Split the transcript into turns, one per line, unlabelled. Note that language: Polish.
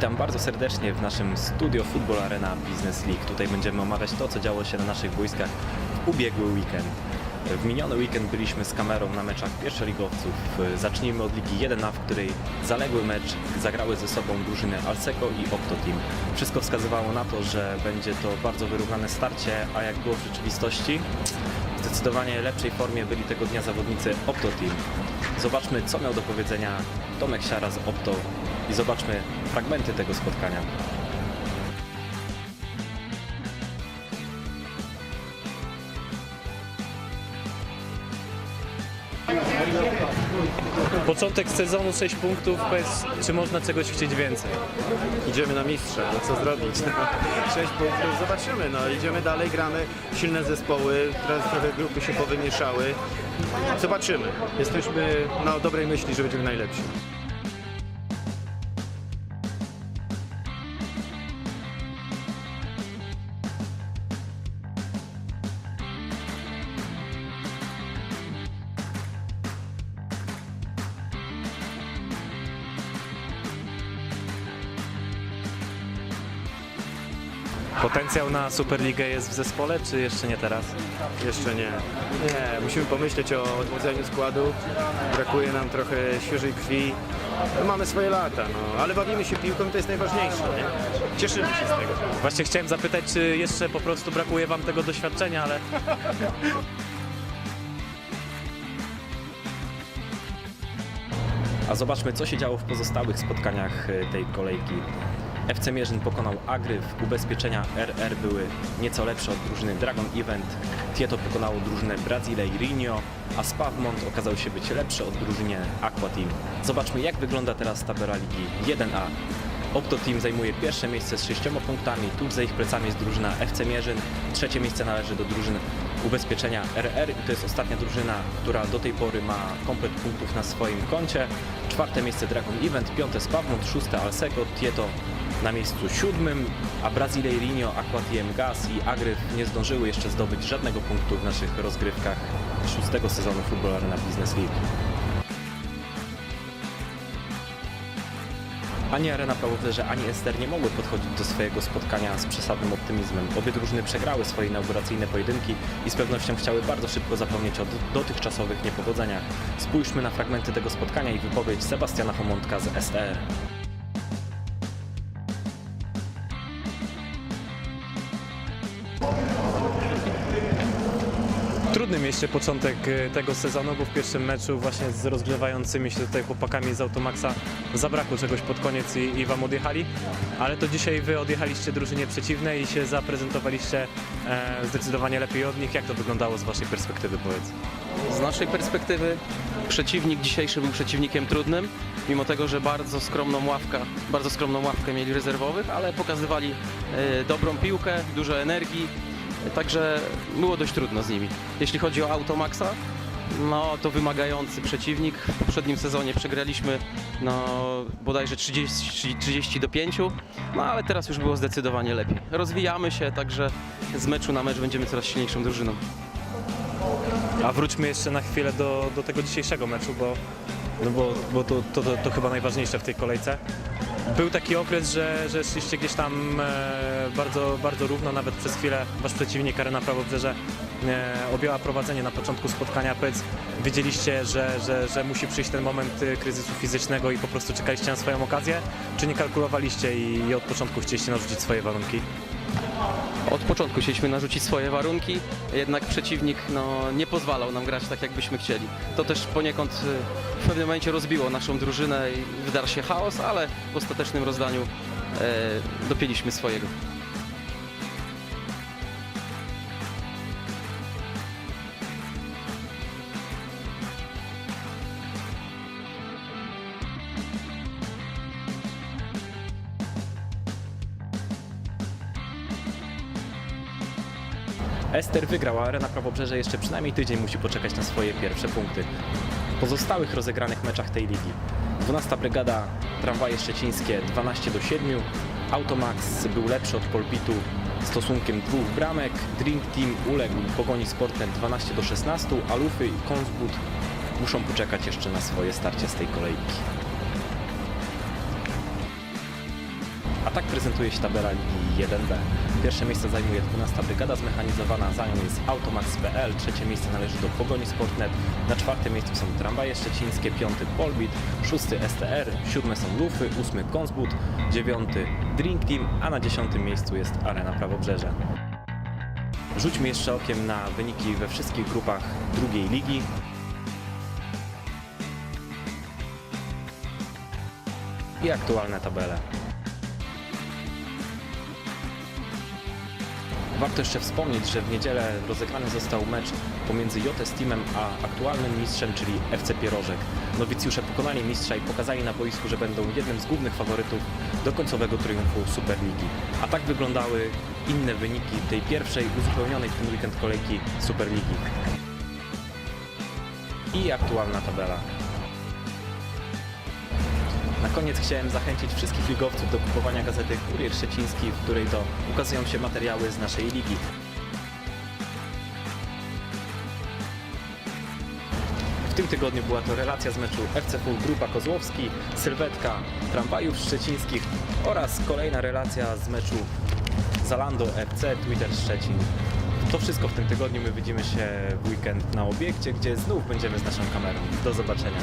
Witam bardzo serdecznie w naszym studio Football Arena Business League. Tutaj będziemy omawiać to, co działo się na naszych boiskach w ubiegły weekend. W miniony weekend byliśmy z kamerą na meczach pierwszoligowców. Zacznijmy od Ligi 1A, w której zaległy mecz zagrały ze sobą drużyny Alseco i Opto Team. Wszystko wskazywało na to, że będzie to bardzo wyrównane starcie, a jak było w rzeczywistości, w zdecydowanie lepszej formie byli tego dnia zawodnicy Opto Team. Zobaczmy, co miał do powiedzenia Tomek Siara z Opto i zobaczmy fragmenty tego spotkania.
Początek sezonu 6 punktów, powiedz, czy można czegoś chcieć więcej?
Idziemy na mistrza, no co zrobić? No, 6 punktów, zobaczymy, no idziemy dalej, gramy silne zespoły, teraz trochę grupy się powymieszały. Zobaczymy. Jesteśmy na dobrej myśli, że będziemy najlepsi.
Potencjał na Superligę jest w zespole, czy jeszcze nie teraz?
Jeszcze nie. Nie, musimy pomyśleć o odmłodzeniu składu. Brakuje nam trochę świeżej krwi. No, mamy swoje lata, no, ale bawimy się piłką i to jest najważniejsze, nie? Cieszymy się z tego.
Właśnie chciałem zapytać, czy jeszcze po prostu brakuje wam tego doświadczenia, ale
A zobaczmy, co się działo w pozostałych spotkaniach e, tej kolejki. FC Mierzyn pokonał Agryw, ubezpieczenia RR były nieco lepsze od drużyny Dragon Event, Tieto pokonało drużynę Brazile i Rinio, a Spavmont okazał się być lepszy od drużynie Aqua Team. Zobaczmy, jak wygląda teraz tabela Ligi 1A. Opto Team zajmuje pierwsze miejsce z sześcioma punktami, tuż za ich plecami jest drużyna FC Mierzyn, trzecie miejsce należy do drużyny ubezpieczenia RR i to jest ostatnia drużyna, która do tej pory ma komplet punktów na swoim koncie. Czwarte miejsce Dragon Event, piąte Spavmont, szóste Alseco, Tieto na miejscu siódmym, a Brasileirinho, Aquatiem Gas i Agryw nie zdążyły jeszcze zdobyć żadnego punktu w naszych rozgrywkach szóstego sezonu Football Arena Business League. Ani Arena Prawowierze, ani Ester nie mogły podchodzić do swojego spotkania z przesadnym optymizmem. Obie drużyny przegrały swoje inauguracyjne pojedynki i z pewnością chciały bardzo szybko zapomnieć o dotychczasowych niepowodzeniach. Spójrzmy na fragmenty tego spotkania i wypowiedź Sebastiana Homontka z STR.
Oh, trudny mieście początek e, tego sezonu, bo w pierwszym meczu właśnie z rozgrzewającymi się tutaj chłopakami z Automaxa zabrakło czegoś pod koniec i, i wam odjechali, ale to dzisiaj wy odjechaliście drużynie przeciwnej i się zaprezentowaliście e, zdecydowanie lepiej od nich. Jak to wyglądało z waszej perspektywy, powiedz?
Z naszej perspektywy przeciwnik dzisiejszy był przeciwnikiem trudnym, mimo tego, że bardzo skromną ławkę, bardzo skromną ławkę mieli rezerwowych, ale pokazywali e, dobrą piłkę, dużo energii, także było dość trudno z nimi. Jeśli chodzi o Automaxa, no to wymagający przeciwnik. W poprzednim sezonie przegraliśmy no bodajże 30, 30 do 5, no ale teraz już było zdecydowanie lepiej. Rozwijamy się, także z meczu na mecz będziemy coraz silniejszą drużyną.
A wróćmy jeszcze na chwilę do, do tego dzisiejszego meczu, bo, no bo, bo to, to, to, to chyba najważniejsze w tej kolejce. Był taki okres, że, że szliście gdzieś tam e, bardzo, bardzo równo, nawet przez chwilę wasz przeciwnik Arena Prawobrzeże e, objęła prowadzenie na początku spotkania. Powiedz, wiedzieliście, że, że, że musi przyjść ten moment e, kryzysu fizycznego i po prostu czekaliście na swoją okazję? Czy nie kalkulowaliście i, i od początku chcieliście narzucić swoje warunki?
Od początku chcieliśmy narzucić swoje warunki, jednak przeciwnik no, nie pozwalał nam grać tak, jakbyśmy chcieli. To też poniekąd y, w pewnym momencie rozbiło naszą drużynę i wydarł się chaos, ale w ostatecznym rozdaniu e, dopięliśmy swojego.
Ester wygrała, Arena Prawobrzeże jeszcze przynajmniej tydzień musi poczekać na swoje pierwsze punkty. W pozostałych rozegranych meczach tej ligi 12 Brygada, Tramwaje Szczecińskie 12 do 7, Automax był lepszy od Polpitu stosunkiem dwóch bramek, Dream Team uległ Pogoni Sportem 12 do 16, a Lufy i Konsbud muszą poczekać jeszcze na swoje starcie z tej kolejki. Tak prezentuje się tabela Ligi 1B. Pierwsze miejsce zajmuje 12 Brygada Zmechanizowana, za nią jest Automax.pl, trzecie miejsce należy do Pogoni Sportnet, na czwartym miejscu są Tramwaje Szczecińskie, piąty Polbit, szósty STR, siódme są Lufy, ósmy Konsbud, dziewiąty Drink Team, a na dziesiątym miejscu jest Arena Prawobrzeże. Rzućmy jeszcze okiem na wyniki we wszystkich grupach drugiej ligi. I aktualne tabele. Warto jeszcze wspomnieć, że w niedzielę rozegrany został mecz pomiędzy JS Teamem a aktualnym mistrzem, czyli FC Pierożek. Nowicjusze pokonali mistrza i pokazali na boisku, że będą jednym z głównych faworytów do końcowego triumfu Superligi. A tak wyglądały inne wyniki tej pierwszej uzupełnionej w ten weekend kolejki Superligi. I aktualna tabela. Na koniec chciałem zachęcić wszystkich ligowców do kupowania gazety Kurier Szczeciński, w której to ukazują się materiały z naszej ligi. W tym tygodniu była to relacja z meczu FC Full Grupa Kozłowski, Sylwetka Tramwajów Szczecińskich oraz kolejna relacja z meczu Zalando FC Twitter Szczecin. To wszystko w tym tygodniu. My widzimy się w weekend na obiekcie, gdzie znów będziemy z naszą kamerą. Do zobaczenia.